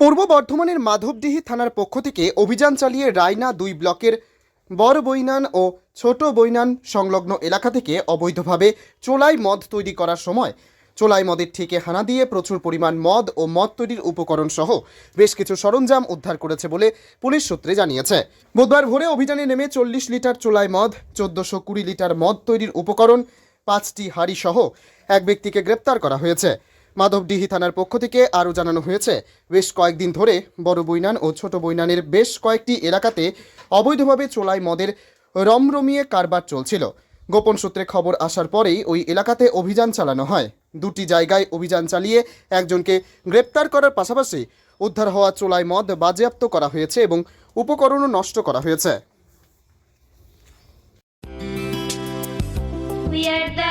পূর্ব বর্ধমানের মাধবডিহি থানার পক্ষ থেকে অভিযান চালিয়ে রায়না দুই ব্লকের বড় বৈনান ও ছোট বৈনান সংলগ্ন এলাকা থেকে অবৈধভাবে চোলাই মদ তৈরি করার সময় চোলাই মদের ঠিকে হানা দিয়ে প্রচুর পরিমাণ মদ ও মদ তৈরির উপকরণ সহ বেশ কিছু সরঞ্জাম উদ্ধার করেছে বলে পুলিশ সূত্রে জানিয়েছে। বুধবার ভোরে অভিযানে নেমে চল্লিশ লিটার চোলাই মদ, চোদ্দশো কুড়ি লিটার মদ তৈরির উপকরণ, পাঁচটি হাড়ি সহ এক ব্যক্তিকে গ্রেপ্তার করা হয়েছে। মাধবডিহি থানার পক্ষ থেকে আরও জানানো হয়েছে, বেশ কয়েকদিন ধরে বড় বৈনান ও ছোট বৈনানের বেশ কয়েকটি এলাকাতে অবৈধভাবে চোলাই মদের রমরমিয়ে কারবার চলছিল। গোপন সূত্রে খবর আসার পরেই ওই এলাকাতে অভিযান চালানো হয়। দুটি জায়গায় অভিযান চালিয়ে একজনকে গ্রেপ্তার করার পাশাপাশি উদ্ধার হওয়া চোলাই মদ বাজেয়াপ্ত করা হয়েছে এবং উপকরণও নষ্ট করা হয়েছে। We are the